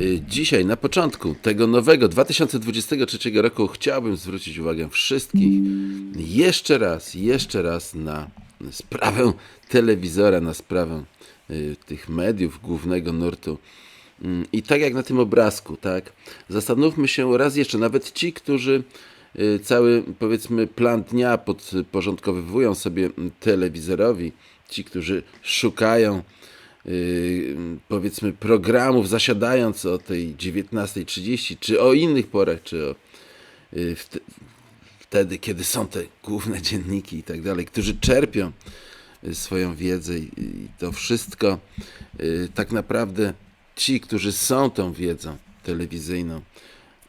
Y, Dzisiaj, na początku tego nowego 2023 roku, chciałbym zwrócić uwagę wszystkich jeszcze raz, jeszcze raz na sprawę telewizora, na sprawę y, tych mediów głównego nurtu. Mm, I tak jak na tym obrazku, tak, zastanówmy się raz jeszcze, nawet ci, którzy y, cały, powiedzmy, plan dnia podporządkowywują sobie telewizorowi, ci, którzy szukają powiedzmy programów zasiadając o tej 19.30, czy o innych porach, czy o y, wte- wtedy, kiedy są te główne dzienniki i tak dalej, którzy czerpią y, swoją wiedzę i, to wszystko y, tak naprawdę ci, którzy są tą wiedzą telewizyjną,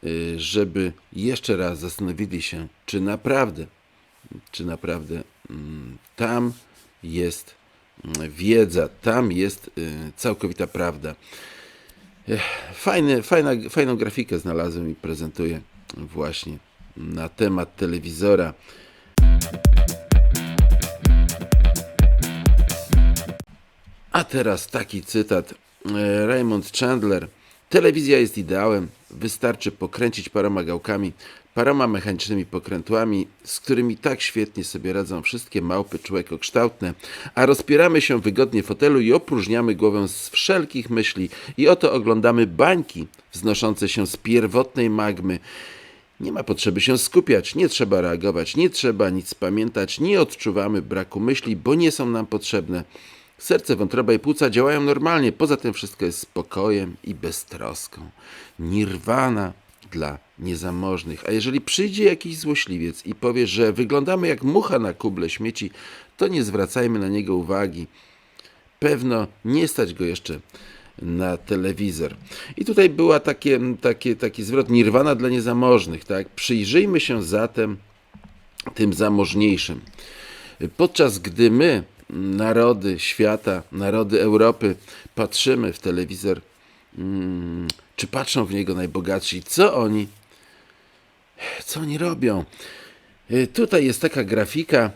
y, żeby jeszcze raz zastanowili się, czy naprawdę, czy naprawdę mm, tam jest wiedza, tam jest y, całkowita prawda. Fajny, fajna, fajną grafikę znalazłem i prezentuję właśnie na temat telewizora. A teraz taki cytat. E, Raymond Chandler. Telewizja jest ideałem. Wystarczy pokręcić paroma gałkami, paroma mechanicznymi pokrętłami, z którymi tak świetnie sobie radzą wszystkie małpy człowiekokształtne, a rozpieramy się wygodnie w fotelu i opróżniamy głowę z wszelkich myśli i oto oglądamy bańki wznoszące się z pierwotnej magmy. Nie ma potrzeby się skupiać, nie trzeba reagować, nie trzeba nic pamiętać, nie odczuwamy braku myśli, bo nie są nam potrzebne. Serce, wątroba i płuca działają normalnie, poza tym wszystko jest spokojem i beztroską. Nirwana dla niezamożnych. A jeżeli przyjdzie jakiś złośliwiec i powie, że wyglądamy jak mucha na kuble śmieci, to nie zwracajmy na niego uwagi. Pewno nie stać go jeszcze na telewizor. I tutaj była takie, takie, taki zwrot nirwana dla niezamożnych. Tak? Przyjrzyjmy się zatem tym zamożniejszym. Podczas gdy my, narody świata, narody Europy, patrzymy w telewizor, mm, czy patrzą w niego najbogatsi, co oni, co oni robią? Y, Tutaj jest taka grafika,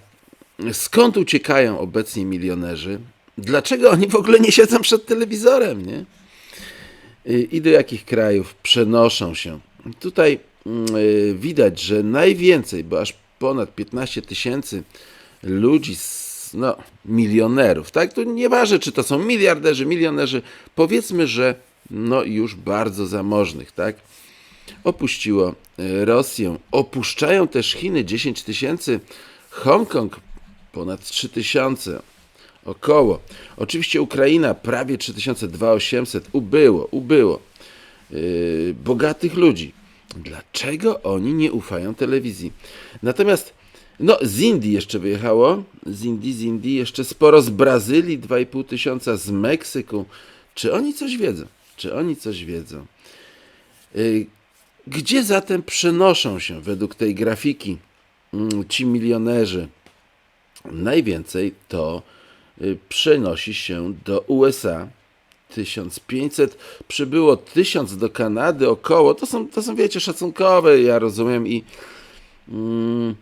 skąd uciekają obecnie milionerzy, dlaczego oni w ogóle nie siedzą przed telewizorem, nie? Y, i do jakich krajów przenoszą się. Tutaj mm, y, widać, że najwięcej, bo aż ponad 15 tysięcy ludzi, no, milionerów, tak? Tu nieważne, czy to są miliarderzy, milionerzy, powiedzmy, że no już bardzo zamożnych, tak? Opuściło y, Rosję, opuszczają też Chiny 10 tysięcy, Hongkong ponad 3 tysiące, Około. Oczywiście Ukraina prawie 3200 ubyło, ubyło. Yy, bogatych ludzi. Dlaczego oni nie ufają telewizji? Natomiast no, z Indii jeszcze wyjechało, z Indii, z Indii jeszcze sporo, z Brazylii 2,5 tysiąca, z Meksyku. Czy oni coś wiedzą? Czy oni coś wiedzą? Yy, Gdzie zatem przenoszą się według tej grafiki mm, ci milionerzy? Najwięcej to y, przenosi się do USA. 1500 przybyło 1000 do Kanady około. To są, to są wiecie, szacunkowe, ja rozumiem i mm,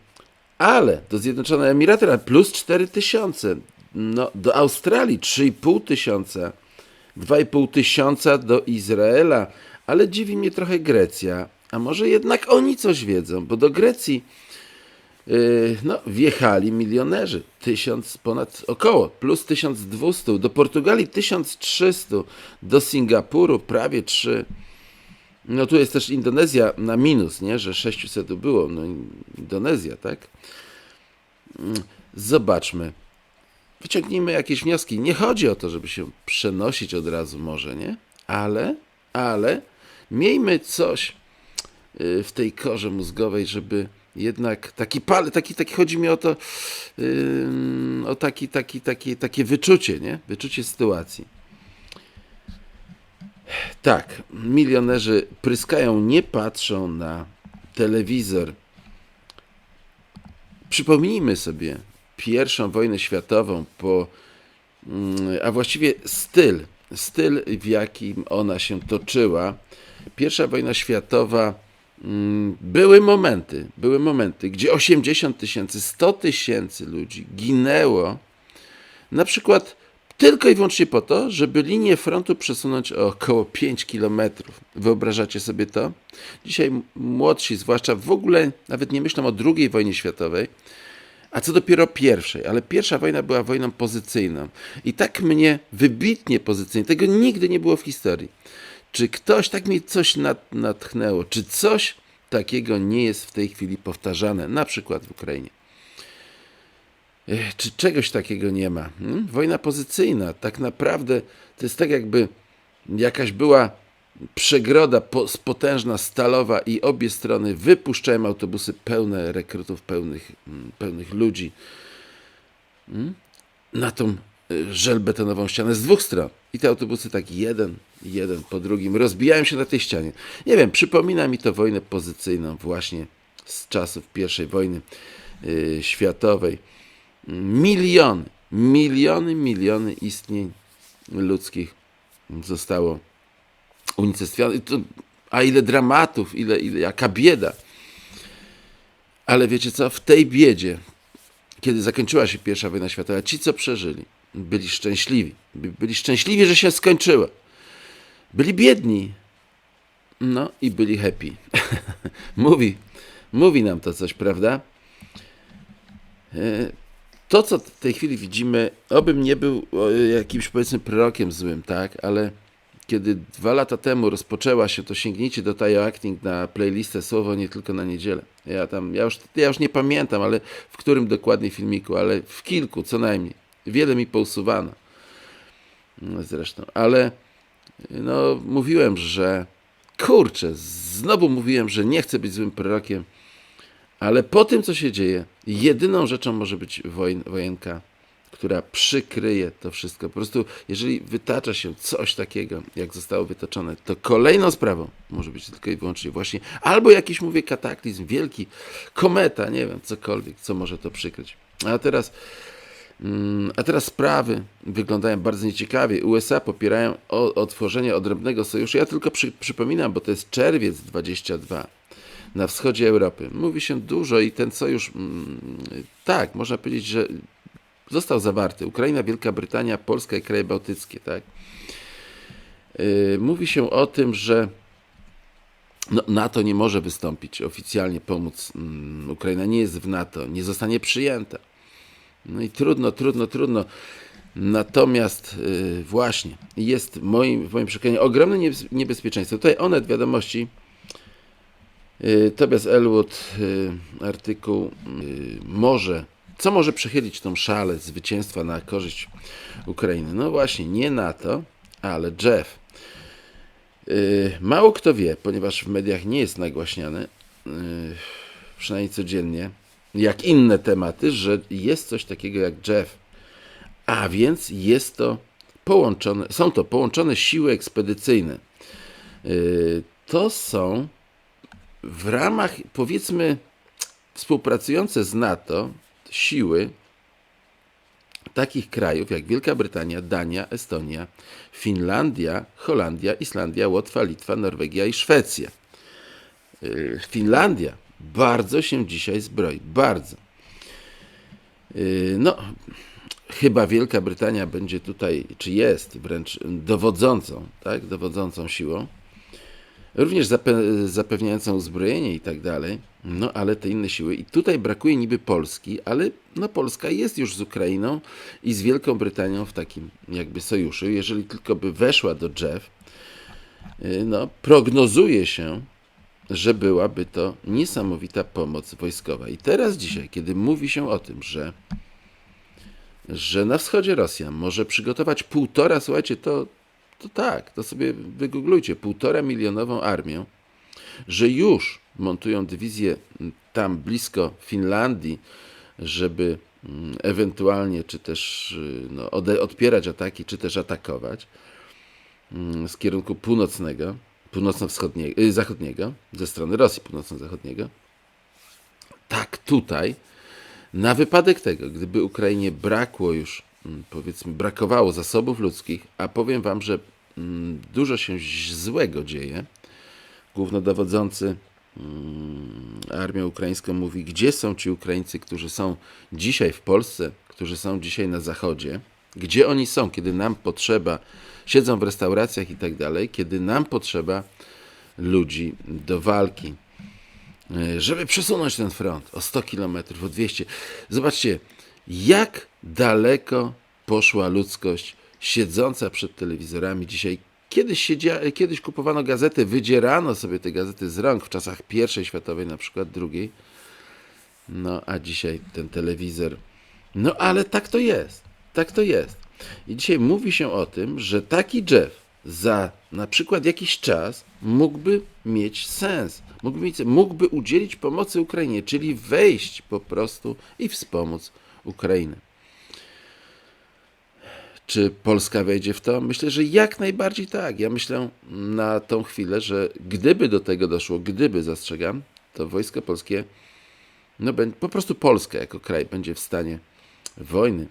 ale do Zjednoczonych Emiratów plus 4000. No, do Australii 3,5 tysiąca. 2,5 tysiąca do Izraela, ale dziwi mnie trochę Grecja. A może jednak oni coś wiedzą, bo do Grecji Yy, no, wjechali milionerzy, tysiąc ponad, około, plus 1200, do Portugalii 1300, do Singapuru prawie 3. No tu jest też Indonezja na minus, nie, że 600 było, no Indonezja, tak? Mm, Zobaczmy. Wyciągnijmy jakieś wnioski. Nie chodzi o to, żeby się przenosić od razu może, nie? Ale, ale miejmy coś y, w tej korze mózgowej, żeby jednak taki pal, taki, taki chodzi mi o to, ym, o taki, taki, taki, takie wyczucie, nie? Wyczucie sytuacji. Tak, milionerzy pryskają, nie patrzą na telewizor. Przypomnijmy sobie pierwszą wojnę światową, po, mm, a właściwie styl, styl w jakim ona się toczyła. Pierwsza wojna światowa mm, były momenty, były momenty, gdzie 80 tysięcy, 100 tysięcy ludzi ginęło. Na przykład Tylko i wyłącznie po to, żeby linię frontu przesunąć o około 5 kilometrów. Wyobrażacie sobie to? Dzisiaj młodsi zwłaszcza w ogóle nawet nie myślą o II wojnie światowej, a co dopiero pierwszej. Ale pierwsza wojna była wojną pozycyjną. I tak mnie wybitnie pozycyjnie, tego nigdy nie było w historii. Czy ktoś, tak mi coś nat, natchnęło, czy coś takiego nie jest w tej chwili powtarzane, na przykład w Ukrainie? Czy czegoś takiego nie ma? Hmm? Wojna pozycyjna, tak naprawdę to jest tak, jakby jakaś była przegroda po, potężna, stalowa i obie strony wypuszczają autobusy pełne rekrutów, pełnych, mm, pełnych ludzi mm, na tą y, żelbetonową ścianę z dwóch stron. I te autobusy tak jeden, jeden po drugim rozbijają się na tej ścianie. Nie wiem, przypomina mi to wojnę pozycyjną właśnie z czasów I wojny y, światowej miliony, miliony, miliony istnień ludzkich zostało unicestwionych. To- A ile dramatów, ile, ile, jaka bieda. Ale wiecie co, w tej biedzie, kiedy zakończyła się pierwsza wojna światowa, ci, co przeżyli, byli szczęśliwi. By- Byli szczęśliwi, że się skończyła. Byli biedni. No i byli happy. mówi, mówi nam to coś, prawda? E, to, co w tej chwili widzimy, obym nie był jakimś powiedzmy prorokiem złym, tak, ale kiedy dwa lata temu rozpoczęła się to sięgnięcie do Tayo Acting na playlistę Słowo nie tylko na niedzielę. Ja tam, ja już, ja już nie pamiętam, ale w którym dokładnie filmiku, ale w kilku co najmniej. Wiele mi pousuwano. No, Zresztą, ale no, mówiłem, że kurczę, znowu mówiłem, że nie chcę być złym prorokiem, ale po tym, co się dzieje, jedyną rzeczą może być wojen, wojenka, która przykryje to wszystko. Po prostu, jeżeli wytacza się coś takiego, jak zostało wytoczone, to kolejną sprawą może być tylko i wyłącznie właśnie albo jakiś, mówię, kataklizm, wielki kometa, nie wiem, cokolwiek, co może to przykryć. A teraz, mm, a teraz sprawy wyglądają bardzo nieciekawie. USA popierają otworzenie odrębnego sojuszu. Ja tylko przy, przypominam, bo to jest czerwiec 22 na wschodzie Europy. Mówi się dużo i ten sojusz, mm, tak, można powiedzieć, że został zawarty. Ukraina, Wielka Brytania, Polska i kraje bałtyckie, tak. Yy, Mówi się o tym, że no, NATO nie może wystąpić oficjalnie, pomóc. mm, Ukraina nie jest w NATO, nie zostanie przyjęta. No i trudno, trudno, trudno. Natomiast yy, właśnie jest moim, w moim przekonaniu ogromne niebez- niebezpieczeństwo. Tutaj Onet wiadomości Y, Tobias Elwood, y, artykuł y, może, co może przechylić tą szalę zwycięstwa na korzyść Ukrainy? No właśnie, nie NATO, ale Jeff. Y, Mało kto wie, ponieważ w mediach nie jest nagłaśniane, y, przynajmniej codziennie, jak inne tematy, że jest coś takiego jak Jeff. A więc jest to połączone, są to połączone siły ekspedycyjne. Y, To są w ramach, powiedzmy, współpracujące z NATO siły takich krajów jak Wielka Brytania, Dania, Estonia, Finlandia, Holandia, Islandia, Łotwa, Litwa, Norwegia i Szwecja. Yy, Finlandia bardzo się dzisiaj zbroi, bardzo. Yy, No, chyba Wielka Brytania będzie tutaj, czy jest wręcz dowodzącą, tak, dowodzącą siłą również zape- zapewniającą uzbrojenie i tak dalej, no ale te inne siły. I tutaj brakuje niby Polski, ale no Polska jest już z Ukrainą i z Wielką Brytanią w takim jakby sojuszu. Jeżeli tylko by weszła do Jeff, y, no prognozuje się, że byłaby to niesamowita pomoc wojskowa. I teraz dzisiaj, kiedy mówi się o tym, że że na wschodzie Rosja może przygotować półtora, słuchajcie, to, to tak, to sobie wygooglujcie, półtora milionową armię, że już montują dywizję tam blisko Finlandii, żeby ewentualnie, czy też y, no, odpierać ataki, czy też atakować z kierunku północnego, północno-wschodniego, y, zachodniego, ze strony Rosji północno-zachodniego. Tak tutaj, na wypadek tego, gdyby Ukrainie brakło już, powiedzmy, brakowało zasobów ludzkich, a powiem Wam, że mm, dużo się złego dzieje, głównodowodzący mm, armią ukraińską mówi, gdzie są ci Ukraińcy, którzy są dzisiaj w Polsce, którzy są dzisiaj na Zachodzie, Gdzie oni są, kiedy nam potrzeba, siedzą w restauracjach i tak dalej, kiedy nam potrzeba ludzi do walki, e, żeby przesunąć ten front o 100 km, o 200. Zobaczcie, jak daleko poszła ludzkość siedząca przed telewizorami dzisiaj. Kiedyś, siedzia, kiedyś kupowano gazety, wydzierano sobie te gazety z rąk w czasach I światowej, na przykład drugiej. No a dzisiaj ten telewizor. No ale tak to jest. Tak to jest. I dzisiaj mówi się o tym, że taki Jeff za na przykład jakiś czas mógłby mieć sens. Mógłby, mieć, mógłby udzielić pomocy Ukrainie, czyli wejść po prostu i wspomóc Ukrainę. Czy Polska wejdzie w to? Myślę, że jak najbardziej tak. Ja myślę na tą chwilę, że gdyby do tego doszło, gdyby, zastrzegam, to wojsko polskie, no po prostu Polska jako kraj będzie w stanie wojny.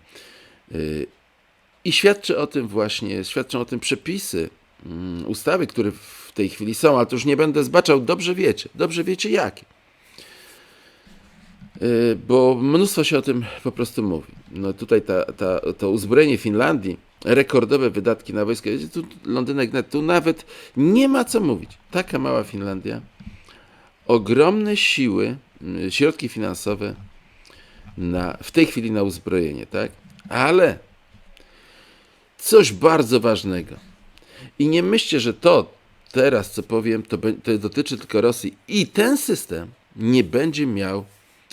Yy, I świadczy o tym właśnie, świadczą o tym przepisy mm, ustawy, które w tej chwili są, ale to już nie będę zbaczał, dobrze wiecie, dobrze wiecie jakie. Yy, bo mnóstwo się o tym po prostu mówi. No tutaj ta, ta, to uzbrojenie Finlandii, rekordowe wydatki na wojsko, tu Londynek tu nawet nie ma co mówić. Taka mała Finlandia, ogromne siły, yy, środki finansowe na, w tej chwili na uzbrojenie, tak? Ale coś bardzo ważnego. I nie myślcie, że to teraz, co powiem, to, to dotyczy tylko Rosji. I ten system nie będzie miał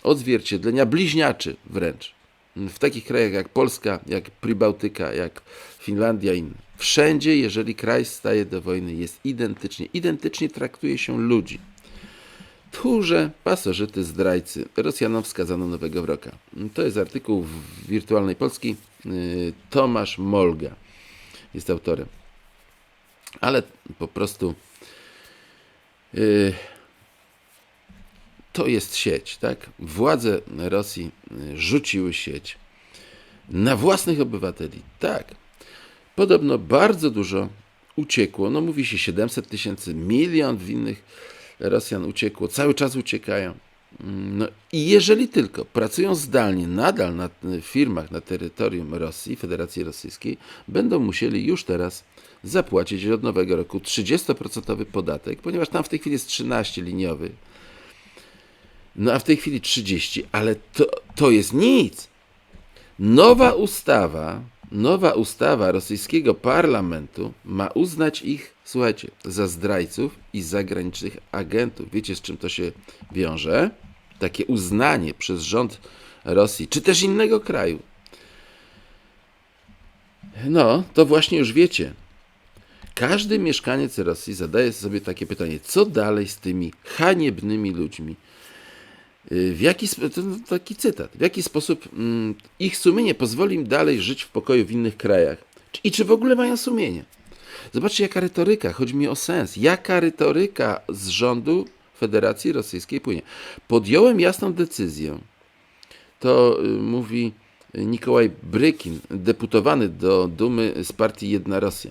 odzwierciedlenia bliźniaczy wręcz. W takich krajach jak Polska, jak Pribałtyka, jak Finlandia i inne. Wszędzie, jeżeli kraj staje do wojny, jest identycznie. Identycznie traktuje się ludzi. Tchórze, pasożyty, zdrajcy. Rosjanom wskazano nowego wroga. To jest artykuł w Wirtualnej Polski. Y, Tomasz Molga jest autorem. Ale po prostu yy, to jest sieć, tak? Władze Rosji y, rzuciły sieć na własnych obywateli. Tak. Podobno bardzo dużo uciekło. No mówi się 700 tysięcy, milion w innych Rosjan uciekło, cały czas uciekają. No i jeżeli tylko pracują zdalnie nadal na firmach na terytorium Rosji, Federacji Rosyjskiej, będą musieli już teraz zapłacić od nowego roku 30% podatek, ponieważ tam w tej chwili jest 13 liniowy. No a w tej chwili 30, ale to, to jest nic. Nowa ustawa, nowa ustawa rosyjskiego parlamentu ma uznać ich, słuchajcie, za zdrajców i zagranicznych agentów. Wiecie z czym to się wiąże? takie uznanie przez rząd Rosji, czy też innego kraju, no to właśnie już wiecie. Każdy mieszkaniec Rosji zadaje sobie takie pytanie, co dalej z tymi haniebnymi ludźmi? W jaki, to taki cytat, w jaki sposób mm, ich sumienie pozwoli im dalej żyć w pokoju w innych krajach? I czy w ogóle mają sumienie? Zobaczcie, jaka retoryka, chodzi mi o sens. Jaka retoryka z rządu Federacji Rosyjskiej płynie. Podjąłem jasną decyzję. To y, mówi Nikołaj Brykin, deputowany do Dumy z partii Jedna Rosja.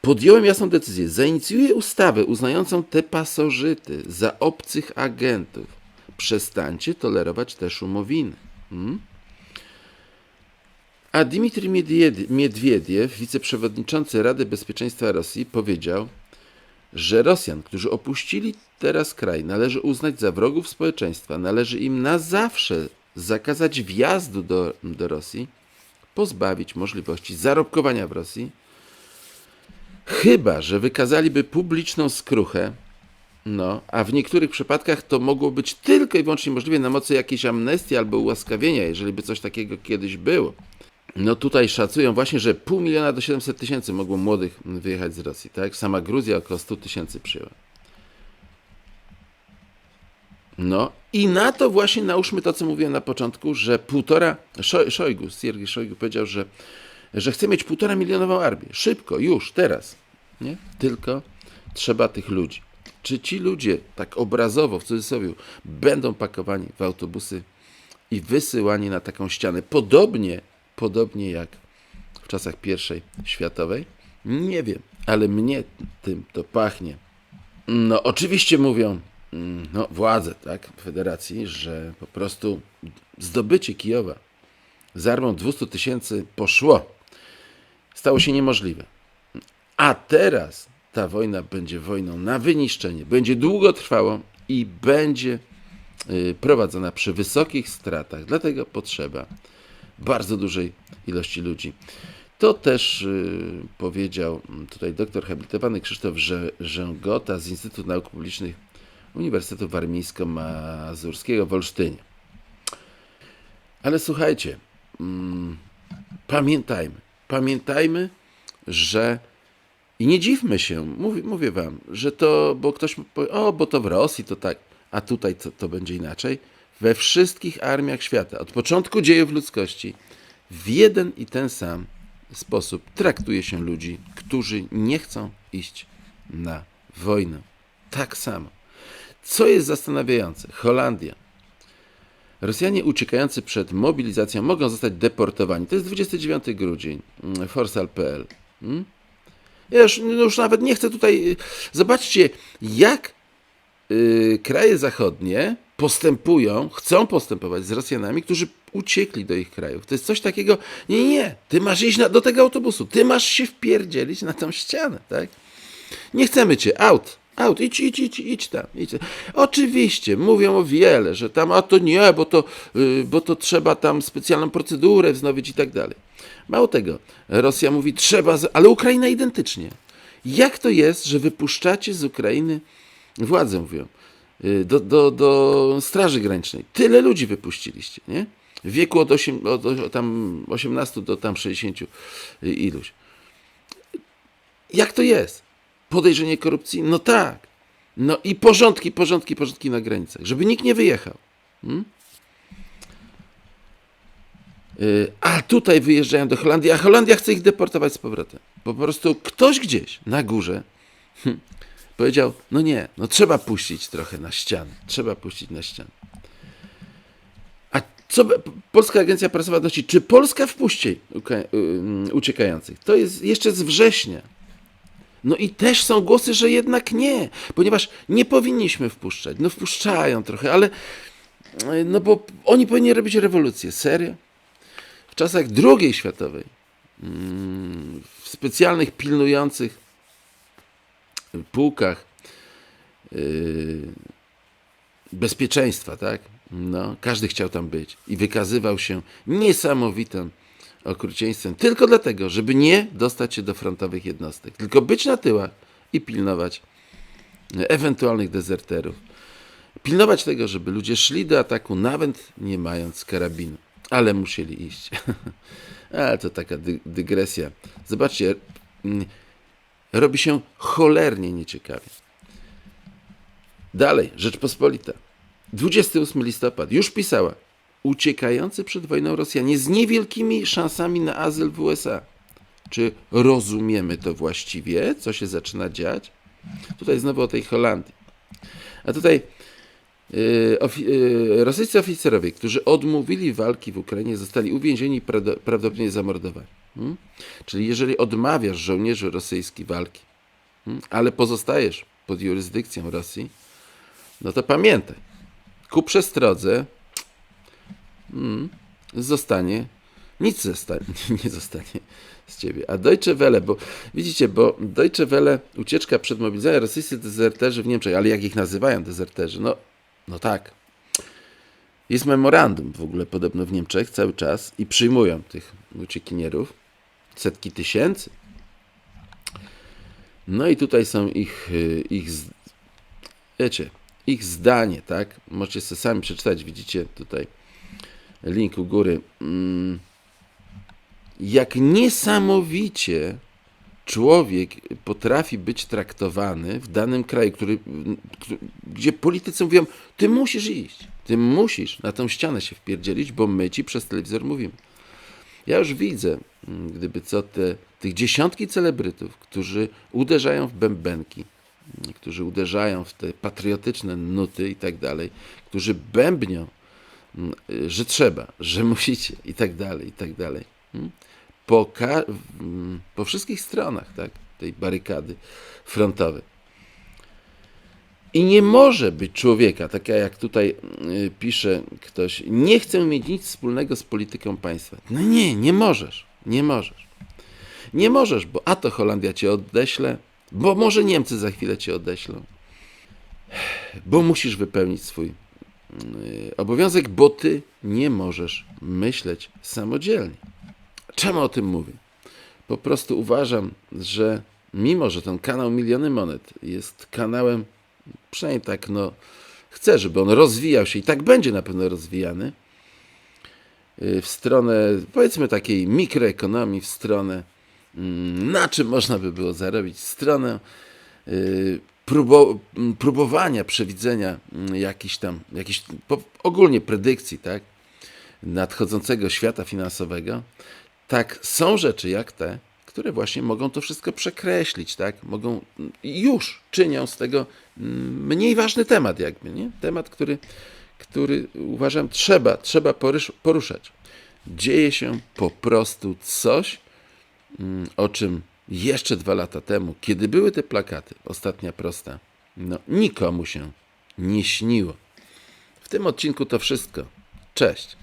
Podjąłem jasną decyzję. Zainicjuję ustawę uznającą te pasożyty za obcych agentów. Przestańcie tolerować te szumowiny. Hmm? A Dmitrij Miedwiediew, wiceprzewodniczący Rady Bezpieczeństwa Rosji, powiedział, że Rosjan, którzy opuścili teraz kraj, należy uznać za wrogów społeczeństwa, należy im na zawsze zakazać wjazdu do, do Rosji, pozbawić możliwości zarobkowania w Rosji, chyba że wykazaliby publiczną skruchę, no, a w niektórych przypadkach to mogło być tylko i wyłącznie możliwe na mocy jakiejś amnestii albo ułaskawienia, jeżeli by coś takiego kiedyś było. No tutaj szacują właśnie, że pół miliona do 700 tysięcy mogło młodych wyjechać z Rosji, tak? Sama Gruzja około 100 tysięcy przyjęła. No i na to właśnie nałóżmy to, co mówiłem na początku, że półtora, Szojgu, Siergiej Szojgu powiedział, że, że chce mieć półtora milionową armię. Szybko, już, teraz. Nie? Tylko trzeba tych ludzi. Czy ci ludzie, tak obrazowo, w cudzysłowie, będą pakowani w autobusy i wysyłani na taką ścianę, podobnie podobnie jak w czasach I światowej? Nie wiem, ale mnie tym to pachnie. No, oczywiście mówią mm, no, władze tak, federacji, że po prostu zdobycie Kijowa z armą 200 tysięcy poszło. Stało się niemożliwe. A teraz ta wojna będzie wojną na wyniszczenie, będzie długo trwała i będzie y, prowadzona przy wysokich stratach. Dlatego potrzeba bardzo dużej ilości ludzi. To też y, powiedział tutaj doktor habilitowany Krzysztof Rzęgota z Instytutu Nauk Publicznych Uniwersytetu Warmińsko-Mazurskiego w Olsztynie. Ale słuchajcie, mm, pamiętajmy, pamiętajmy, że i nie dziwmy się, mówię, mówię wam, że to, bo ktoś powie, o, bo to w Rosji to tak, a tutaj to, to będzie inaczej. We wszystkich armiach świata, od początku dziejów ludzkości, w jeden i ten sam sposób traktuje się ludzi, którzy nie chcą iść na wojnę. Tak samo. Co jest zastanawiające? Holandia. Rosjanie uciekający przed mobilizacją mogą zostać deportowani. To jest 29 grudzień. mm, Forsal.pl. Mm? Ja już, no już nawet nie chcę tutaj. y, Zobaczcie, jak y, kraje zachodnie postępują, chcą postępować z Rosjanami, którzy uciekli do ich krajów. To jest coś takiego. Nie, nie. Ty masz iść na, do tego autobusu. Ty masz się wpierdzielić na tą ścianę, tak? Nie chcemy cię, out, out, idź, idź, idź, idź tam, idź. Oczywiście, mówią o wiele, że tam, a to nie, bo to, y, bo to trzeba tam specjalną procedurę wznowić i tak dalej. Mało tego, Rosja mówi trzeba, ale Ukraina identycznie. Jak to jest, że wypuszczacie z Ukrainy, władze mówią, y, do, do, do Straży Granicznej. Tyle ludzi wypuściliście, nie? W wieku od, 8, od, tam 18 do tam 60 iluś. Jak to jest? Podejrzenie korupcji? No tak. No i porządki, porządki, porządki na granicach, żeby nikt nie wyjechał. Hmm? Y, A tutaj wyjeżdżają do Holandii, a Holandia chce ich deportować z powrotem. Po prostu ktoś gdzieś na górze hm, powiedział, no nie, no trzeba puścić trochę na ścianę. Trzeba puścić na ścianę. A co Polska Agencja Prasowa odnosi? Czy Polska wpuści y, uciekających? To jest jeszcze z września. No i też są głosy, że jednak nie, ponieważ nie powinniśmy wpuszczać. No wpuszczają trochę, ale y, no bo oni powinni robić rewolucję. Serio? W czasach II światowej, mm, w specjalnych pilnujących pułkach yy, bezpieczeństwa, tak? No, każdy chciał tam być i wykazywał się niesamowitym okrucieństwem tylko dlatego, żeby nie dostać się do frontowych jednostek, tylko być na tyłach i pilnować ewentualnych dezerterów. Pilnować tego, żeby ludzie szli do ataku, nawet nie mając karabinu, ale musieli iść. Ale to taka dy- dygresja. Zobaczcie, mm, robi się cholernie nieciekawie. Dalej, Rzeczpospolita. 28 listopad już pisała. Uciekający przed wojną Rosjanie z niewielkimi szansami na azyl w USA. Czy rozumiemy to właściwie, co się zaczyna dziać? Tutaj znowu o tej Holandii. A tutaj ofi- yy, rosyjscy oficerowie, którzy odmówili walki w Ukrainie, zostali uwięzieni i prawdo- prawdopodobnie zamordowani. Hmm? Czyli jeżeli odmawiasz żołnierzy rosyjskiej walki, hmm, ale pozostajesz pod jurysdykcją Rosji, no to pamiętaj, ku przestrodze mm, zostanie, nic zostanie, nie zostanie z ciebie. A Deutsche Welle, bo widzicie, bo Deutsche Welle, ucieczka przed mobilizacją, rosyjscy dezerterzy w Niemczech, ale jak ich nazywają dezerterzy? No, no tak. Jest memorandum w ogóle podobno w Niemczech cały czas i przyjmują tych uciekinierów, setki tysięcy. No i tutaj są ich, y, ich wiecie, ich zdanie, tak? Możecie sobie sami przeczytać, widzicie tutaj link u góry. Mm, Jak niesamowicie człowiek potrafi być traktowany w danym kraju, który, gdzie politycy mówią, ty musisz iść, ty musisz na tą ścianę się wpierdzielić, bo my ci przez telewizor mówimy. Ja już widzę, mm, gdyby co, te, tych dziesiątki celebrytów, którzy uderzają w bębenki, mm, którzy uderzają w te patriotyczne nuty i tak dalej, którzy bębnią, mm, y, że trzeba, że musicie i tak dalej, i tak dalej. mm, Po, po wszystkich stronach tak, tej barykady frontowej. I nie może być człowieka, taka jak tutaj y, pisze ktoś, nie chcę mieć nic wspólnego z polityką państwa. No nie, nie możesz, nie możesz. Nie możesz, bo a to Holandia cię odeśle, bo może Niemcy za chwilę cię odeślą, bo musisz wypełnić swój y, obowiązek, bo ty nie możesz myśleć samodzielnie. Czemu o tym mówię? Po prostu uważam, że mimo, że ten kanał Miliony Monet jest kanałem, przynajmniej tak, no, chcę, żeby on rozwijał się i tak będzie na pewno rozwijany y, w stronę, powiedzmy, takiej mikroekonomii, w stronę, mm, na czym można by było zarobić, w stronę y, próbo, m, próbowania przewidzenia mm, jakichś tam, jakichś ogólnie predykcji, tak, nadchodzącego świata finansowego, tak są rzeczy jak te, które właśnie mogą to wszystko przekreślić, tak? Mogą już czynią z tego mm, mniej ważny temat, jakby, nie? Temat, który, który uważam trzeba, trzeba poruszać. Dzieje się po prostu coś, mm, o czym jeszcze dwa lata temu, kiedy były te plakaty, ostatnia prosta, no nikomu się nie śniło. W tym odcinku to wszystko. Cześć.